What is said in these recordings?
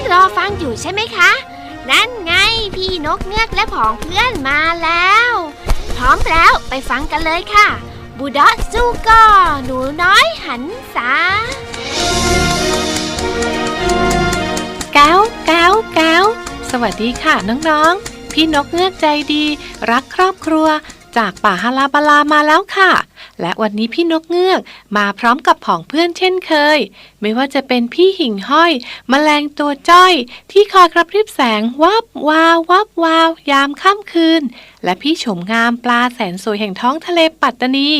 อนๆรอฟังอยู่ใช่ไหมคะ นั่นไงพี่นกเงือกและผองเพื่อนมาแล้ว พร้อมแล้วไปฟังกันเลยค่ะ บูดอซูก็หนูน้อยหันษาแก้วแก้วแก้วสวัสดีค่ะน้องๆ พี่นกเงือกใจดี รักครอบครัว จากป่าฮาลาบาลามาแล้วค่ะ และวันนี้พี่นกเงือกมาพร้อมกับผองเพื่อนเช่นเคย ไม่ว่าจะเป็นพี่หิ่งห้อยแมลงตัวจ้อย ที่คอยกระพริบแสงวับวาววับวาว ยามค่ำคืน และพี่โฉมงามปลาแสนสวยแห่งท้องทะเลปัตตานี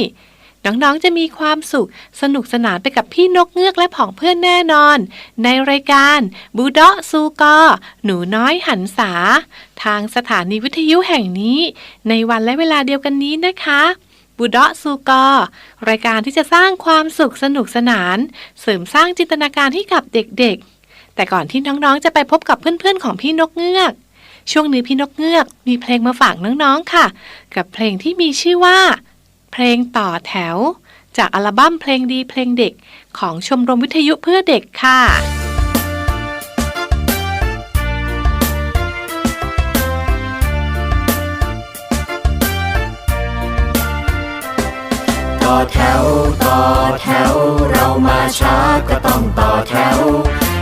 น้องๆ จะมีความสุข สนุกสนานไปกับพี่นกเงือกและผองเพื่อนแน่นอน ในรายการบูดอซูกอ หนูน้อยหันษา ทางสถานีวิทยุแห่งนี้ ในวันและเวลาเดียวกันนี้นะคะบูดอซูกอ รายการที่จะสร้างความสุขสนุกสนาน เสริมสร้างจินตนาการให้กับเด็กๆ แต่ก่อนที่น้องๆ จะไปพบกับเพื่อนๆ ของพี่นกเงือก ช่วงนี้พี่นกเงือกมีเพลงมาฝากน้องๆ ค่ะ กับเพลงที่มีชื่อว่า เพลงต่อแถว จากอัลบั้มเพลงดีเพลงเด็ก ของชมรมวิทยุเพื่อเด็กค่ะต่อแถวต่อแถว เรามาช้าก็ต้องต่อแถว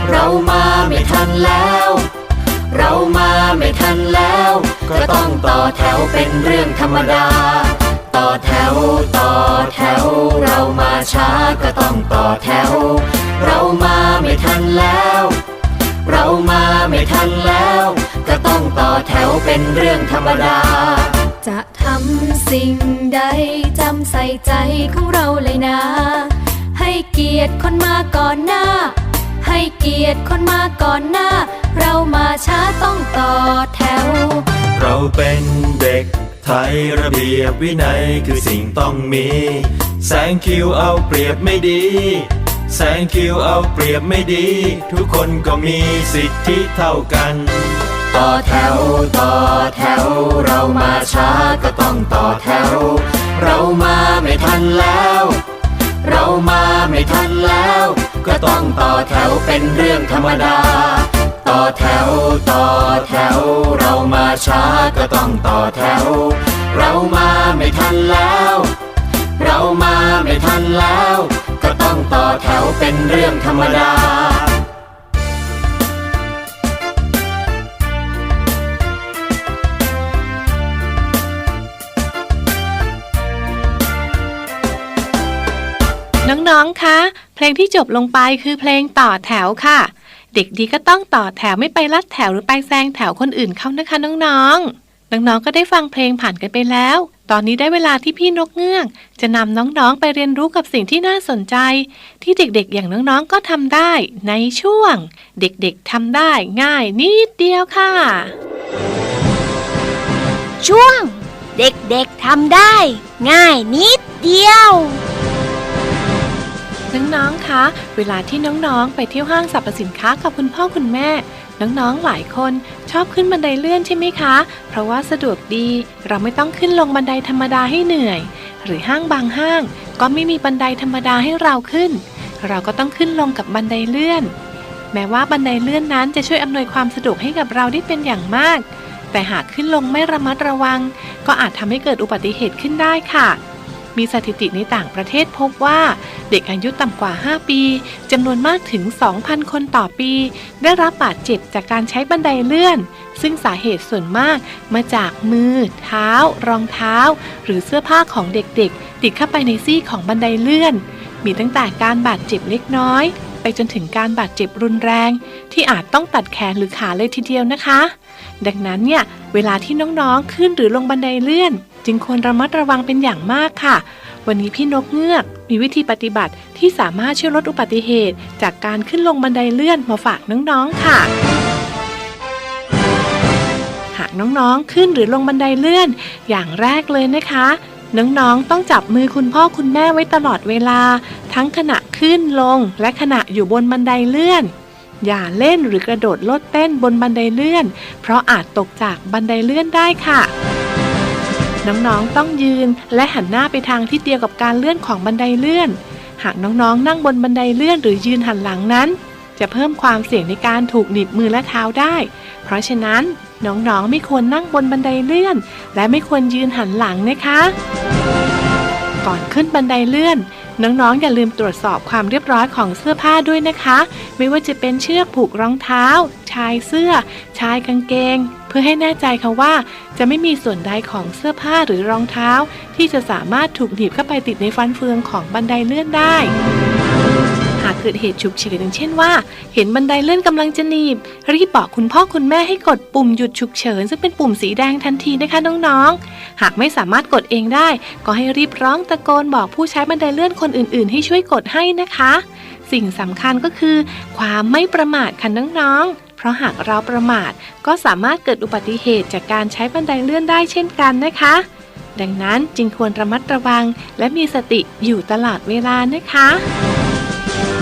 เรามาไม่ทันแล้ว เรามาไม่ทันแล้ว ก็ต้องต่อแถวเป็นเรื่องธรรมดา ต่อแถว ต่อแถว เรามาช้าก็ต้องต่อแถว เรามาไม่ทันแล้ว เรามาไม่ทันแล้ว ก็ต้องต่อแถวเป็นเรื่องธรรมดา จะทำสิ่งใดจำใส่ใจของเราเลยนะ ให้เกียรติคนมาก่อนหน้า ให้เกียรติคนมาก่อนหน้า เรามาช้าต้องต่อแถว เราเป็นเด็ก ไทยระเบียบวินัยคือสิ่งต้องมี แสงคิวเอาเปรียบไม่ดี แสงคิวเอาเปรียบไม่ดี ทุกคนก็มีสิทธิเท่ากัน ต่อแถวต่อแถว เรามาช้าก็ต้องต่อแถว เรามาไม่ทันแล้ว เรามาไม่ทันแล้ว ก็ต้องต่อแถวเป็นเรื่องธรรมดา ต่อแถว ต่อแถว เรามาช้าก็ต้องต่อแถว เรามาไม่ทันแล้ว เรามาไม่ทันแล้ว ก็ต้องต่อแถวเป็นเรื่องธรรมดาน้อง ๆ คะ เพลงที่จบลงไปคือเพลงต่อแถวค่ะ เด็กดีก็ต้องต่อแถวไม่ไปลัดแถวหรือไปแซงแถวคนอื่นเขานะคะน้องๆ น้องๆ ก็ได้ฟังเพลงผ่านกันไปแล้ว ตอนนี้ได้เวลาที่พี่นกเงือก จะนำน้องๆ ไปเรียนรู้กับสิ่งที่น่าสนใจ ที่เด็กๆ อย่างน้องๆ ก็ทำได้ในช่วง เด็กๆทำได้ง่ายนิดเดียวค่ะ ช่วง เด็กๆทำได้ ง่ายนิดเดียว น้องๆ คะ เวลาที่น้องๆ ไปเที่ยวห้างสรรพสินค้ากับคุณพ่อคุณแม่ น้องๆ หลายคนชอบขึ้นบันไดเลื่อนใช่ไหมคะ เพราะว่าสะดวกดี เราไม่ต้องขึ้นลงบันไดธรรมดาให้เหนื่อย หรือห้างบางห้าง ก็ไม่มีบันไดธรรมดาให้เราขึ้น เราก็ต้องขึ้นลงกับบันไดเลื่อน แม้ว่าบันไดเลื่อนนั้นจะช่วยอำนวยความสะดวกให้กับเราได้เป็นอย่างมาก แต่หากขึ้นลงไม่ระมัดระวัง ก็อาจทำให้เกิดอุบัติเหตุขึ้นได้ค่ะ มีสถิติในต่างประเทศพบว่า เด็กอายุต่ำกว่า 5 ปีจำนวนมากถึง 2,000 คนต่อปี ได้รับบาดเจ็บจากการใช้บันไดเลื่อน ซึ่งสาเหตุส่วนมากมาจากมือ เท้า รองเท้า หรือเสื้อผ้าของเด็กๆ ติดเข้าไปในซี่ของบันไดเลื่อน มีตั้งแต่การบาดเจ็บเล็กน้อย ไปจนถึงการบาดเจ็บรุนแรง ที่อาจต้องตัดแขนหรือขาเลยทีเดียวนะคะ ดังนั้นเนี่ยเวลาที่น้องๆขึ้นหรือลงบันไดเลื่อน จึงควรระมัดระวังเป็นอย่างมากค่ะ วันนี้พี่นกเงือกมีวิธีปฏิบัติที่สามารถช่วยลดอุบัติเหตุ จากการขึ้นลงบันไดเลื่อนมาฝากน้องๆค่ะหากน้องๆ ขึ้นหรือลงบันไดเลื่อน อย่างแรกเลยนะคะ น้องๆ ต้องจับมือคุณพ่อคุณแม่ไว้ตลอดเวลา ทั้งขณะขึ้นลง และขณะอยู่บนบันไดเลื่อน อย่าเล่นหรือกระโดดโลดเต้นบนบันไดเลื่อน เพราะอาจตกจากบันไดเลื่อนได้ค่ะ น้องๆต้องยืน และหันหน้าไปทางทิศเดียวกับการเลื่อนของบันไดเลื่อน หากน้องๆ นั่งบนบันไดเลื่อนหรือยืนหันหลังนั้นจจะเพิ่มความเสี่ยงในการถูกหนีบมือและเท้าได้ เพราะฉะนั้นน้องๆ ไม่ควรนั่งบนบันไดเลื่อน และไม่ควรยืนหันหลังนะคะ ก่อนขึ้นบันไดเลื่อน น้องๆ อย่าลืมตรวจสอบความเรียบร้อยของเสื้อผ้าด้วยนะคะ ไม่ว่าจะเป็นเชือกผูกรองเท้า ชายเสื้อ ชายกางเกง เพื่อให้แน่ใจค่ะว่า จะไม่มีส่วนใดของเสื้อผ้าหรือรองเท้า ที่จะสามารถถูกหนีบเข้าไปติดในฟันเฟืองของบันไดเลื่อนได้ หากเกิดเหตุฉุกเฉินอย่างเช่นว่า เห็นบันไดเลื่อนกำลังจะหนีบ รีบบอกคุณพ่อคุณแม่ให้กดปุ่มหยุดฉุกเฉิน ซึ่งเป็นปุ่มสีแดงทันทีนะคะน้องๆ หากไม่สามารถกดเองได้ ก็ให้รีบร้องตะโกนบอกผู้ใช้บันไดเลื่อนคนอื่นๆ ให้ช่วยกดให้นะคะ สิ่งสำคัญก็คือ ความไม่ประมาทค่ะน้องๆ เพราะหากเราประมาทก็สามารถเกิดอุบัติเหตุจากการใช้บันไดเลื่อนได้เช่นกันนะคะ ดังนั้นจึงควรระมัดระวัง และมีสติอยู่ตลอดเวลานะคะ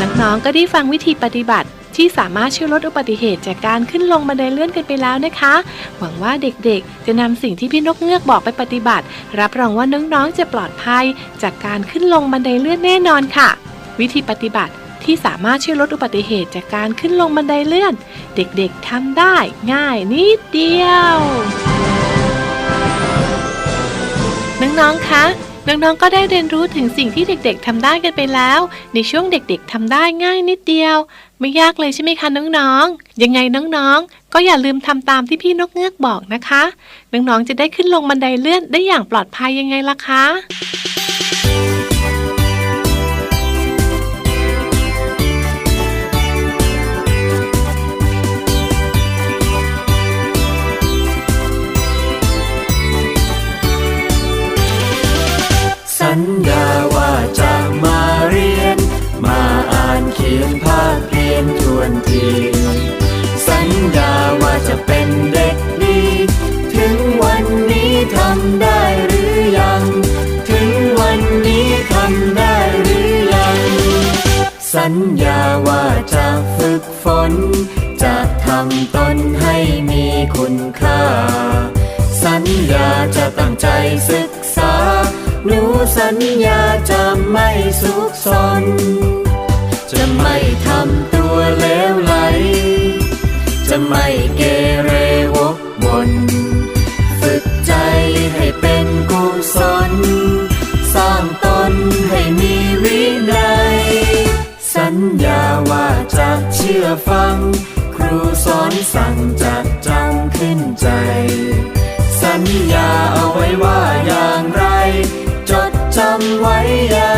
น้องๆก็ได้ฟังวิธีปฏิบัติที่สามารถช่วยลดอุบัติเหตุจากการขึ้นลงบันไดเลื่อนกันไปแล้วนะคะ หวังว่าเด็กๆ จะนำสิ่งที่พี่นกเงือกบอกไปปฏิบัติ รับรองว่าน้องๆจะปลอดภัยจากการขึ้นลงบันไดเลื่อนแน่นอนค่ะ วิธีปฏิบัติ ที่สามารถช่วยลดอุบัติเหตุจากการขึ้นลงบันไดเลื่อน เด็กๆทำได้ง่ายนิดเดียว น้องๆ คะน้องๆ ก็ได้เรียนรู้ถึงสิ่งที่เด็กๆ ทำได้กันไปแล้ว ในช่วงเด็กๆ ทำได้ง่ายนิดเดียว ไม่ยากเลยใช่ไหมคะน้องๆ ยังไงน้องๆ ก็อย่าลืมทำตามที่พี่นกเงือกบอกนะคะ น้องๆ จะได้ขึ้นลงบันไดเลื่อนได้อย่างปลอดภัยยังไงล่ะคะ ญญาว่าจะมาเรียน มาอ่านเขียนภาคเรียนทวนทีสัญญาว่าจะเป็นเด็กดี ถึงวันนี้ทำได้หรือยัง ถึงวันนี้ทำได้หรือยัง สัญญาว่าจะฝึกฝน จะทำตนให้มีคุณค่า สัญญาจะตั้งใจศึก หนูสัญญาจะไม่สุขสนจะไม่ทำตัวเลวไหล จะไม่เกเรวกวนฝึกใจให้เป็นกุศล สร้างตนให้มีวินัย สัญญาว่าจะเชื่อฟัง ครูสอนสั่งจะจำขึ้นใจ สัญญาเอาไว้ว่าอย่างไรำไว้อย่า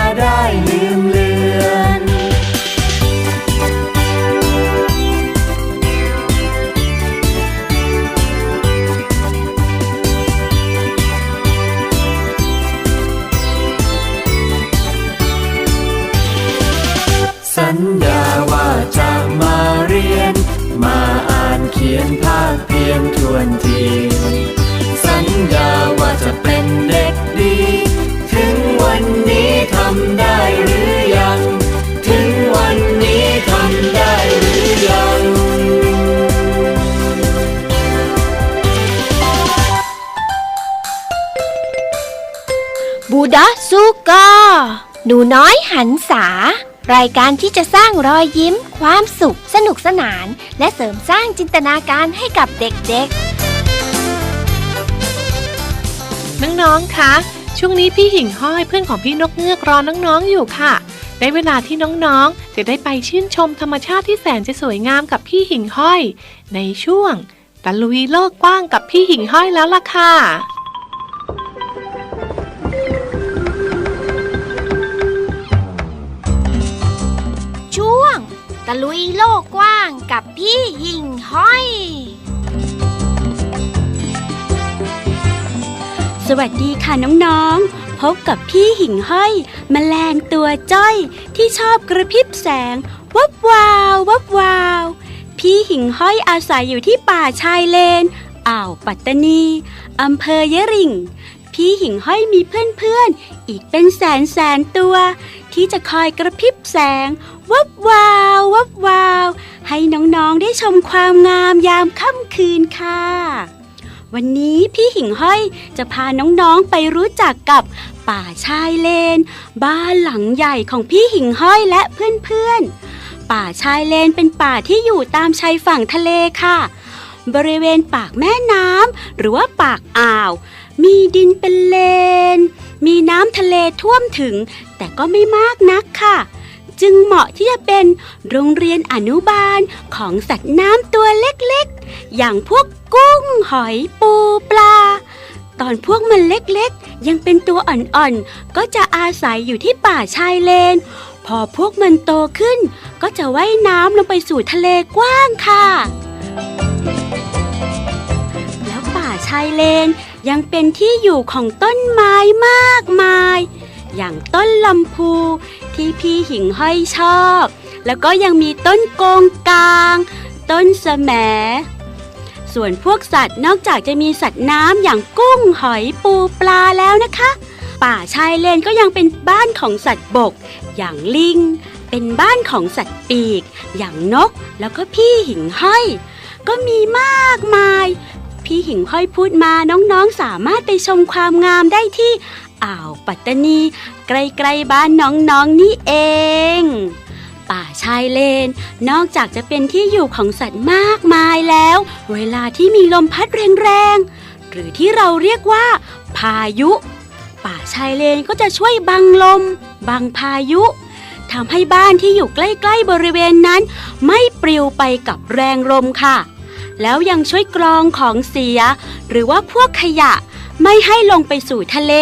หันษารายการที่จะสร้างรอยยิ้ม ความสุข สนุกสนาน และเสริมสร้างจินตนาการให้กับเด็กๆ น้องๆ คะ ช่วงนี้พี่หิ่งห้อยเพื่อนของพี่นกเงือกรอน้องๆ อยู่ค่ะ ได้เวลาที่น้องๆ จะได้ไปชื่นชมธรรมชาติที่แสนจะสวยงามกับพี่หิ่งห้อย ในช่วงตะลุยโลกกว้างกับพี่หิ่งห้อยแล้วล่ะค่ะ ตะลุยโลกกว้างกับพี่หิ่งห้อย สวัสดีค่ะน้องๆ พบกับพี่หิ่งห้อยมแมลงตัวจ้อยที่ชอบกระพริบแสง วับวาววับวาว พี่หิ่งห้อยอาศัยอยู่ที่ป่าชายเลน อ่าวปัตตานีอำเภอยะริง พี่หิ่งห้อยมีเพื่อนๆ อีกเป็นแสนแสนตัว ที่จะคอยกระพริบแสง วับวาว วับวาว ให้น้องๆได้ชมความงามยามค่ำคืนค่ะ วันนี้พี่หิ่งห้อยจะพาน้องๆไปรู้จักกับป่าชายเลน บ้านหลังใหญ่ของพี่หิ่งห้อยและเพื่อนๆ ป่าชายเลนเป็นป่าที่อยู่ตามชายฝั่งทะเลค่ะ บริเวณปากแม่น้ำหรือว่าปากอ่าว มีดินเป็นเลน มีน้ำทะเลท่วมถึง แต่ก็ไม่มากนักค่ะ จึงเหมาะที่จะเป็นโรงเรียนอนุบาลของสัตว์น้ำตัวเล็กๆ อย่างพวกกุ้ง หอยปูปลา ตอนพวกมันเล็กๆ ยังเป็นตัวอ่อนๆ ก็จะอาศัยอยู่ที่ป่าชายเลน พอพวกมันโตขึ้น ก็จะว่ายน้ำลงไปสู่ทะเลกว้างค่ะ แล้วป่าชายเลน ยังเป็นที่อยู่ของต้นไม้มากมาย อย่างต้นลำพูที่พี่หิ่งห้อยชอบ แล้วก็ยังมีต้นโกงกลาง ต้นสแหมส่วนพวกสัตว์นอกจากจะมีสัตว์น้ำอย่างกุ้งหอยปูปลาแล้วนะคะ ป่าชายเลนก็ยังเป็นบ้านของสัตว์บก อย่างลิง เป็นบ้านของสัตว์ปีก อย่างนก แล้วก็พี่หิ่งห้อย ก็มีมากมาย พี่หิ่งห้อยพูดมาน้องๆสามารถไปชมความงามได้ที่อ่าวปัตตานี ใกล้ๆบ้านน้องๆนี่เอง ป่าชายเลน นอกจากจะเป็นที่อยู่ของสัตว์มากมายแล้ว เวลาที่มีลมพัดแรงๆ หรือที่เราเรียกว่า พายุ ป่าชายเลนก็จะช่วยบังลม บังพายุทำให้บ้านที่อยู่ใกล้ ๆ บริเวณนั้น ไม่ปลิวไปกับแรงลมค่ะ แล้วยังช่วยกรองของเสีย หรือว่าพวกขยะไม่ให้ลงไปสู่ทะเล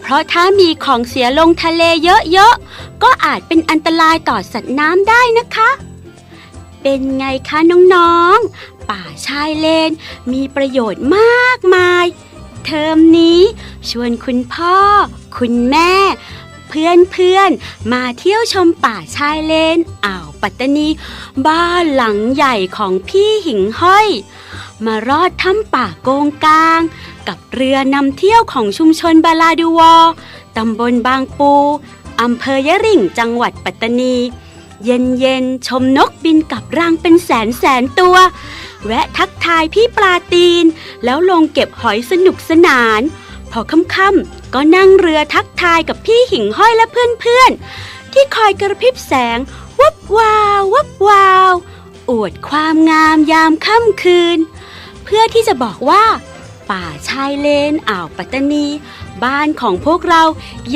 เพราะถ้ามีของเสียลงทะเลเยอะๆ ก็อาจเป็นอันตรายต่อสัตว์น้ำได้นะคะ เป็นไงคะน้องๆ ป่าชายเลน มีประโยชน์มากมาย เทอมนี้ชวนคุณพ่อ คุณแม่ เพื่อนๆ มาเที่ยวชมป่าชายเลนอ่าว ปัตตานี บ้านหลังใหญ่ของพี่หิงห้อย มารอดถ้ำป่าโกงกลาง กับเรือนำเที่ยวของชุมชนบาลาดูวอตำบลบางปูอำเภอยะริ่งจังหวัดปัตตานี เย็นเย็นชมนกบินกับรังเป็นแสนแสนตัว แวะทักทายพี่ปลาตีน แล้วลงเก็บหอยสนุกสนาน พอค่ำๆก็นั่งเรือทักทายกับพี่หิ่งห้อยและเพื่อนๆที่คอยกระพริบแสง วับวาววับวาวอวดความงามยามค่ำคืน เพื่อที่จะบอกว่า ป่าชายเลนอ่าวปัตตานี บ้านของพวกเรา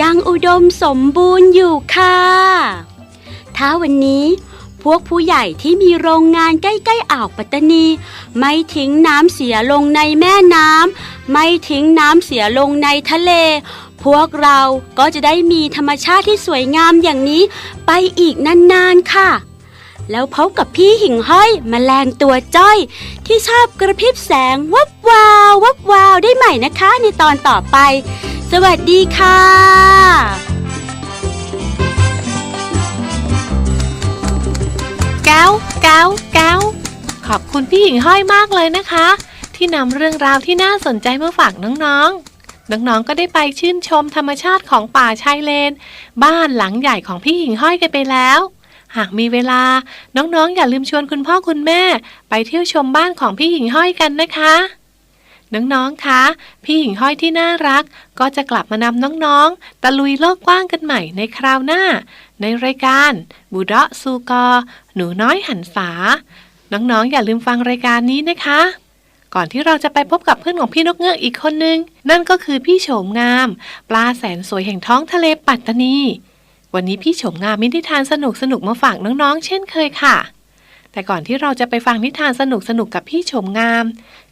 ยังอุดมสมบูรณ์อยู่ค่ะ ถ้าวันนี้ พวกผู้ใหญ่ที่มีโรงงานใกล้ๆอ่าวปัตตานี ไม่ทิ้งน้ำเสียลงในแม่น้ำไม่ทิ้งน้ำเสียลงในทะเล พวกเราก็จะได้มีธรรมชาติที่สวยงามอย่างนี้ ไปอีกนานๆค่ะ แล้วพบกับพี่หิ่งห้อยมแมลงตัวจ้อย ที่ชอบกระพริบแสงวับวาววับวาวได้ใหม่นะคะในตอนต่อไป สวัสดีค่ะ แก้วแก้วแก้วขอบคุณพี่หญิงห้อยมากเลยนะคะ ที่นำเรื่องราวที่น่าสนใจมาฝากน้องๆ น้องๆ ก็ได้ไปชื่นชมธรรมชาติของป่าชายเลน บ้านหลังใหญ่ของพี่หญิงห้อยกันไปแล้ว หากมีเวลา น้องๆ อย่าลืมชวนคุณพ่อคุณแม่ ไปเที่ยวชมบ้านของพี่หญิงห้อยกันนะคะ น้องๆ คะ พี่หญิงห้อยที่น่ารัก ก็จะกลับมานำน้องๆ ตะลุยโลกกว้างกันใหม่ในคราวหน้า ในรายการบูเดะซูกอ หนูน้อยหันษา น้องๆ อย่าลืมฟังรายการนี้นะคะ ก่อนที่เราจะไปพบกับเพื่อนของพี่นกเงือกอีกคนนึง นั่นก็คือพี่โฉมงาม ปลาแสนสวยแห่งท้องทะเลปัตตานี วันนี้พี่โฉมงามมีนิทานสนุกสนุกมาฝากน้องๆ เช่นเคยค่ะ แต่ก่อนที่เราจะไปฟังนิทานสนุกสนุกๆกับพี่โฉมงาม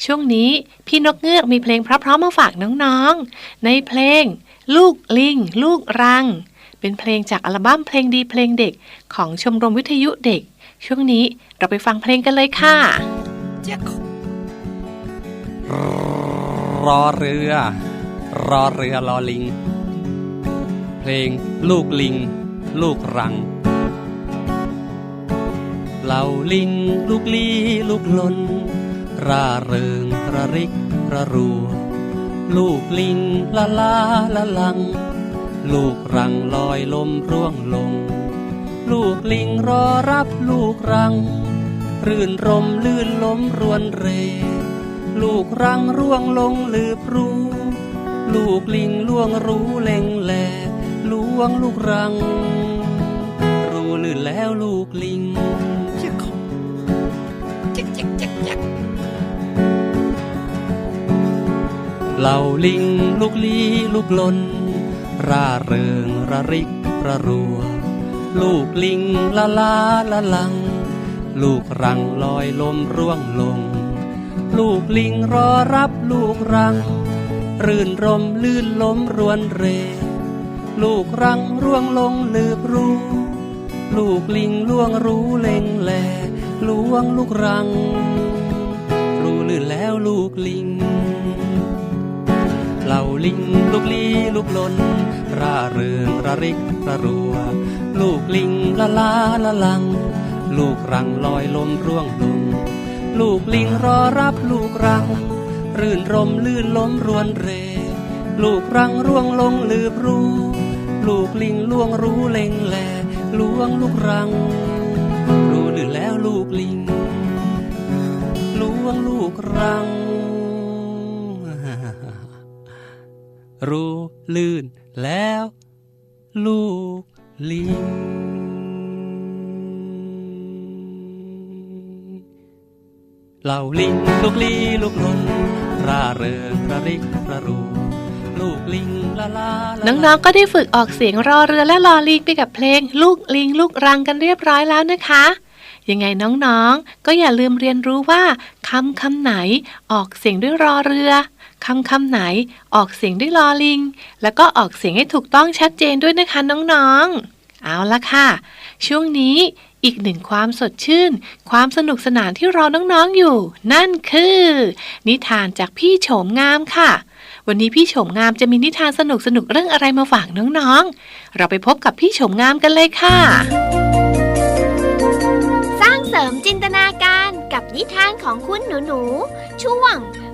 ช่วงนี้พี่นกเงือกมีเพลงเพราะๆมาฝากน้องๆ ในเพลง ลูกลิง ลูกรัง เป็นเพลงจากอัลบั้มเพลงดีเพลงเด็กของชมรมวิทยุเด็ก ช่วงนี้เราไปฟังเพลงกันเลยค่ะรอเรือ รอเรือรอลิง เพลงลูกลิง ลูกรัง เหล่าลิงลูกลีลูกลน ร่าเริงระริกระรัว ลูกลิงละลาละลัง ลูกรังลอยลมร่วงลง ลูกลิงรอรับลูกรัง รื่นรมลื่นลมรวนเร ลูกรังร่วงลงลืบรูลูกลิงล่วงรู้เล็งแหลลวงลูกรังรู้รู้ลื่นแล้วลูกลิง เหล่าลิงลูกลี้ลูกลน ร่าเริงระริกระรัว ลูกลิงละลาละลัง ลูกรังลอยลมร่วงลง ลูกลิงรอรับลูกรัง รื่นรมลื่นล้มรวนเร ลูกรังร่วงลงลืบรู้ลูกลิงล่วงรู้เล็งแหลล่วงลูกรัง รู้ลื่นแล้วลูกลิง เหล่าลิงลูกลี้ลูกลนร่าเริงระริกระรัว ลูกลิงละลาละลัง ลูกรังลอยลมร่วงลง ลูกลิงรอรับลูกรัง รื่นรมลื่นล้มรวนเร ลูกรังร่วงลงลืบรู้ลูกลิงล่วงรู้เล็งแหลลวงลูกรัง รู้ลื่นแล้วลูกลิงลวงลูกรัง รู้ลื่นแล้ว ลูกลิง เหล่าลิงลูกลีลูกลนร่าเริงระริกระรูลูกลิงละลาละลาน้องๆก็ได้ฝึกออกเสียงรอเรือและลอลิงไปกับเพลง ลูกลิงลูกรังกันเรียบร้อยแล้วนะคะยังไงน้องๆ ก็อย่าลืมเรียนรู้ว่าคำคำไหนออกเสียงด้วยรอเรือ คำคำไหนออกเสียงด้วยลอลิง แล้วก็ออกเสียงให้ถูกต้องชัดเจนด้วยนะคะน้องๆ เอาละค่ะ ช่วงนี้อีกหนึ่งความสดชื่น ความสนุกสนานที่รอน้องๆอยู่ นั่นคือ นิทานจากพี่โฉมงามค่ะ วันนี้พี่โฉมงามจะมีนิทานสนุกสนุกเรื่องอะไรมาฝากน้องๆ เราไปพบกับพี่โฉมงามกันเลยค่ะ สร้างเสริมจินตนาการกับนิทานของคุณหนูๆช่วง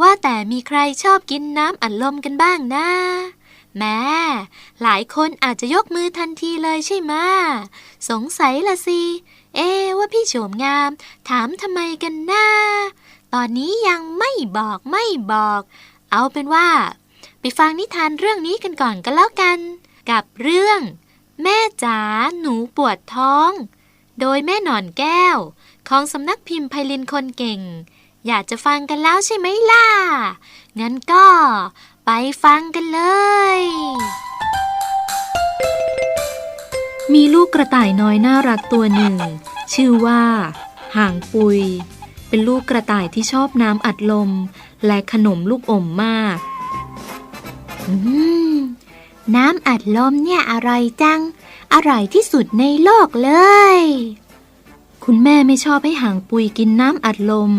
ว่าแต่มีใครชอบกินน้ำอัดลมกันบ้างนะแม่หลายคนอาจจะยกมือทันทีเลยใช่ไหมสงสัยละสิ เอ๊ว่าพี่โฉมงาม ถามทำไมกันนะตอนนี้ยังไม่บอกไม่บอก เอาเป็นว่า ไปฟังนิทานเรื่องนี้กันก่อนก็แล้วกัน กับเรื่อง แม่จ๋าหนูปวดท้อง โดยแม่หนอนแก้ว ของสำนักพิมพ์ไพลินคนเก่ง อยากจะฟังกันแล้วใช่ไหมล่ะ งั้นก็ไปฟังกันเลย มีลูกกระต่ายน้อยน่ารักตัวหนึ่ง ชื่อว่า ห่างปุย เป็นลูกกระต่ายที่ชอบน้ำอัดลม และขนมลูกอมมาก อืม น้ำอัดลมเนี่ยอร่อยจัง อร่อยที่สุดในโลกเลย คุณแม่ไม่ชอบให้ห่างปุยกินน้ำอัดลม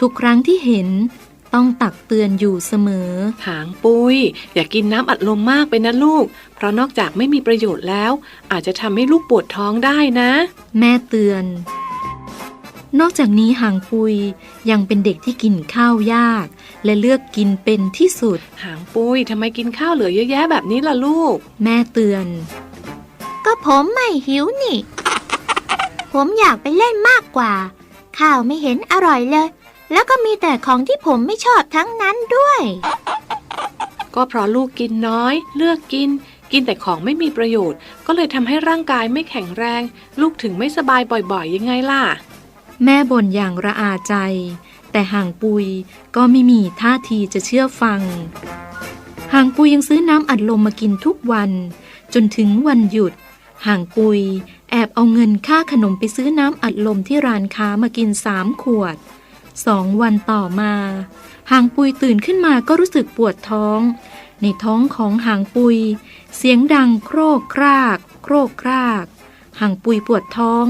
ทุกครั้งที่เห็นต้องตักเตือนอยู่เสมอ หางปุยอย่ากกินน้ำอัดลมมากไปนะลูก เพราะนอกจากไม่มีประโยชน์แล้ว อาจจะทำให้ลูกปวดท้องได้นะ แม่เตือน นอกจากนี้หางปุยยังเป็นเด็กที่กินข้าวยาก และเลือกกินเป็นที่สุด หางปุยทำไมกินข้าวเหลือเยอะแยะแบบนี้ล่ะลูก แม่เตือน ก็ผมไม่หิวนี่ ผมอยากไปเล่นมากกว่า ข้าวไม่เห็นอร่อยเลย แล้วก็มีแต่ของที่ผมไม่ชอบทั้งนั้นด้วย ก็เพราะลูกกินน้อย เลือกกิน กินแต่ของไม่มีประโยชน์ ก็เลยทำให้ร่างกายไม่แข็งแรง ลูกถึงไม่สบายบ่อยๆ ยังไงล่ะ แม่บ่นอย่างระอาใจ แต่ห่างปุยก็ไม่มีท่าทีจะเชื่อฟัง ห่างปุยยังซื้อน้ำอัดลมมากินทุกวัน จนถึงวันหยุด ห่างปุย แอบเอาเงินค่าขนมไปซื้อน้ำอัดลมที่ร้านค้ามากินสามขวดสองวันต่อมาหางปุยตื่นขึ้นมาก็รู้สึกปวดท้อง ในท้องของหางปุย เสียงดังโครกคราก โครกครากหางปุยปวดท้อง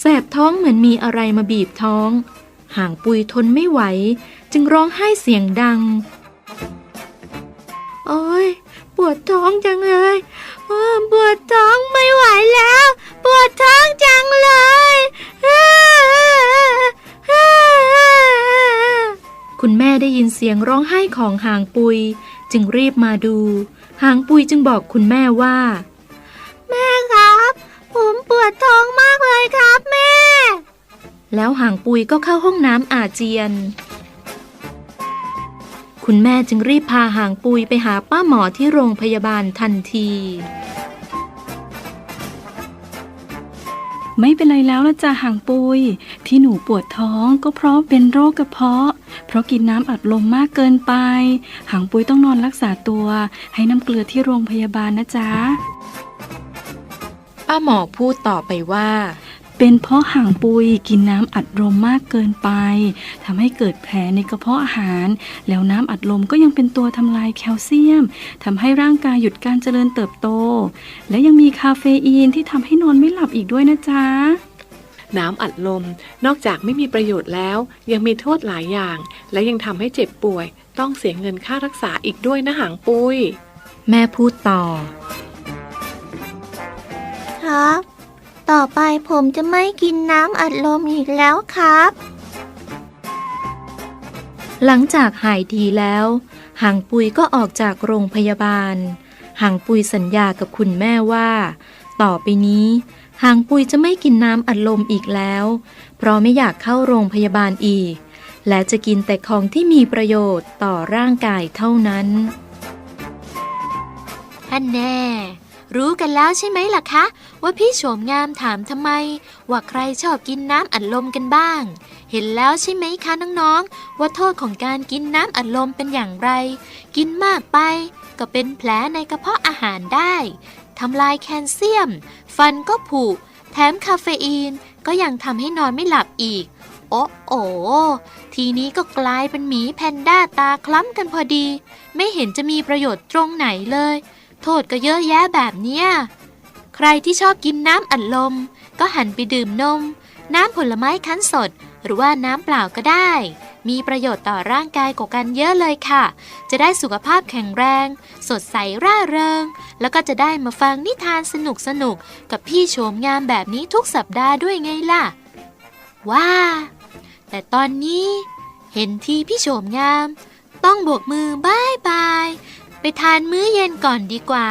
แสบท้องเหมือนมีอะไรมาบีบท้องหางปุยทนไม่ไหว จึงร้องไห้เสียงดัง โอ้ยปวดท้องจังเลย ปวดท้องไม่ไหวแล้ว ปวดท้องจังเลยคุณแม่ได้ยินเสียงร้องไห้ของหางปุย จึงรีบมาดู หางปุยจึงบอกคุณแม่ว่า แม่ครับ ผมปวดท้องมากเลยครับแม่ แล้วหางปุยก็เข้าห้องน้ำอาเจียน คุณแม่จึงรีบพาหางปุยไปหาป้าหมอที่โรงพยาบาลทันที ไม่เป็นไรแล้วละจ้ะห่างปุย ที่หนูปวดท้องก็เพราะเป็นโรคกระเพาะ เพราะกินน้ำอัดลมมากเกินไปห่างปุยต้องนอนรักษาตัว ให้น้ำเกลือที่โรงพยาบาลนะจ๊ะป้าหมอพูดต่อไปว่า เป็นเพราะห่างปุยกินน้ำอัดลมมากเกินไปทำให้เกิดแผลในกระเพาะอาหาร แล้วน้ำอัดลมก็ยังเป็นตัวทำลายแคลเซียมทำให้ร่างกายหยุดการเจริญเติบโต และยังมีคาเฟอีนที่ทำให้นอนไม่หลับอีกด้วยนะจ๊ะน้ำอัดลม นอกจากไม่มีประโยชน์แล้ว ยังมีโทษหลายอย่าง และยังทำให้เจ็บป่วย ต้องเสียเงินค่ารักษาอีกด้วยนะหางปุย แม่พูดต่อ ครับ ต่อไปผมจะไม่กินน้ำอัดลมอีกแล้วครับ หลังจากหายดีแล้วหางปุยก็ออกจากโรงพยาบาลหางปุยสัญญากับคุณแม่ว่า ต่อไปนี้หางปุยจะไม่กินน้ำอัดลมอีกแล้ว เพราะไม่อยากเข้าโรงพยาบาลอีก และจะกินแต่ของที่มีประโยชน์ต่อร่างกายเท่านั้นท่านแน่ รู้กันแล้วใช่ไหมล่ะคะ ว่าพี่โฉมงามถามทำไม ว่าใครชอบกินน้ำอัดลมกันบ้าง เห็นแล้วใช่ไหมคะน้องๆ ว่าโทษของการกินน้ำอัดลมเป็นอย่างไร กินมากไป ก็เป็นแผลในกระเพาะอาหารได้ทำลายแคลเซียม ฟันก็ผุ แถมคาเฟอีนก็ยังทำให้นอนไม่หลับอีก โอ้โอทีนี้ก็กลายเป็นหมีแพนด้าตาคล้ำกันพอดี ไม่เห็นจะมีประโยชน์ตรงไหนเลย โทษก็เยอะแยะแบบเนี้ย ใครที่ชอบกินน้ำอัดลม ก็หันไปดื่มนม น้ำผลไม้คั้นสด หรือว่าน้ำเปล่าก็ได้ มีประโยชน์ต่อร่างกายกว่ากันเยอะเลยค่ะ จะได้สุขภาพแข็งแรง สดใสร่าเริง แล้วก็จะได้มาฟังนิทานสนุกสนุกกับพี่โฉมงามแบบนี้ทุกสัปดาห์ด้วยไงล่ะ ว้า แต่ตอนนี้ เห็นทีพี่โฉมงาม ต้องโบกมือบายบาย ไปทานมื้อเย็นก่อนดีกว่า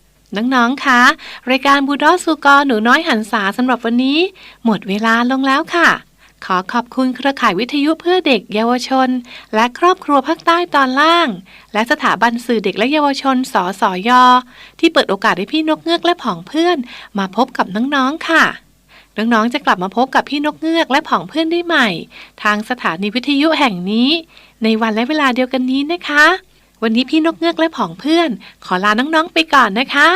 น้องๆ คะ รายการบูดาะซูกอหนูน้อยหันษาสำหรับวันนี้ หมดเวลาลงแล้วค่ะ ขอขอบคุณเครือข่ายวิทยุเพื่อเด็กเยาวชน และครอบครัวภาคใต้ตอนล่าง และสถาบันสื่อเด็กและเยาวชนสสย ที่เปิดโอกาสให้พี่นกเงือกและผองเพื่อน มาพบกับน้องๆ ค่ะน้องๆ จะกลับมาพบกับพี่นกเงือกและผองเพื่อนได้ใหม่ ทางสถานีวิทยุแห่งนี้ ในวันและเวลาเดียวกันนี้นะคะ วันนี้พี่นกเงือกและผองเพื่อน ขอลาน้องๆไปก่อนนะคะ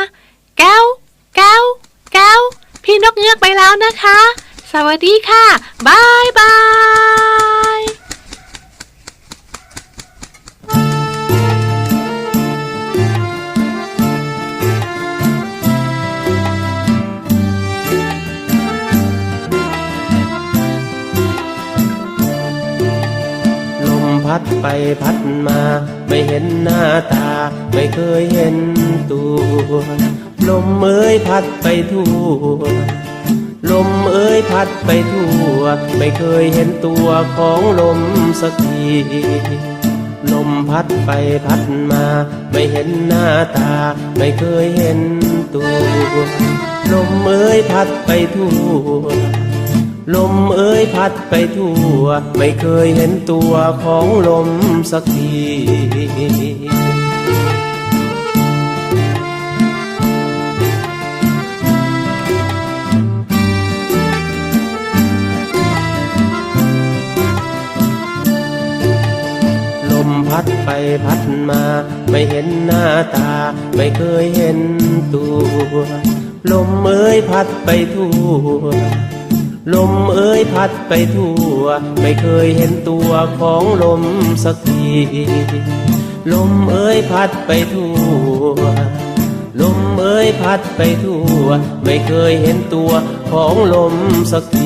แก้ว แก้ว แก้ว พี่นกเงือกไปแล้วนะคะ สวัสดีค่ะบายบาย พัดไปพัดมา ไม่เห็นหน้าตา ไม่เคยเห็นตัวลมเอ้ยพัดไปทั่วลมเอ้ยพัดไปทั่ว ไม่เคยเห็นตัวของลมสักทีลมพัดไปพัดมา ไม่เห็นหน้าตา ไม่เคยเห็นตัว ลมเอ้ยพัดไปทั่ว ลมเอ้ยพัดไปทั่ว ไม่เคยเห็นตัวของลมสักทีลมพัดไปพัดมา ไม่เห็นหน้าตา ไม่เคยเห็นตัว ลมเอ้ยพัดไปทั่ว ลมเอ้ยพัดไปทั่ว ไม่เคยเห็นตัวของลมสักที ลมเอ้ยพัดไปทั่ว ลมเอ้ยพัดไปทั่ว ไม่เคยเห็นตัวของลมสักที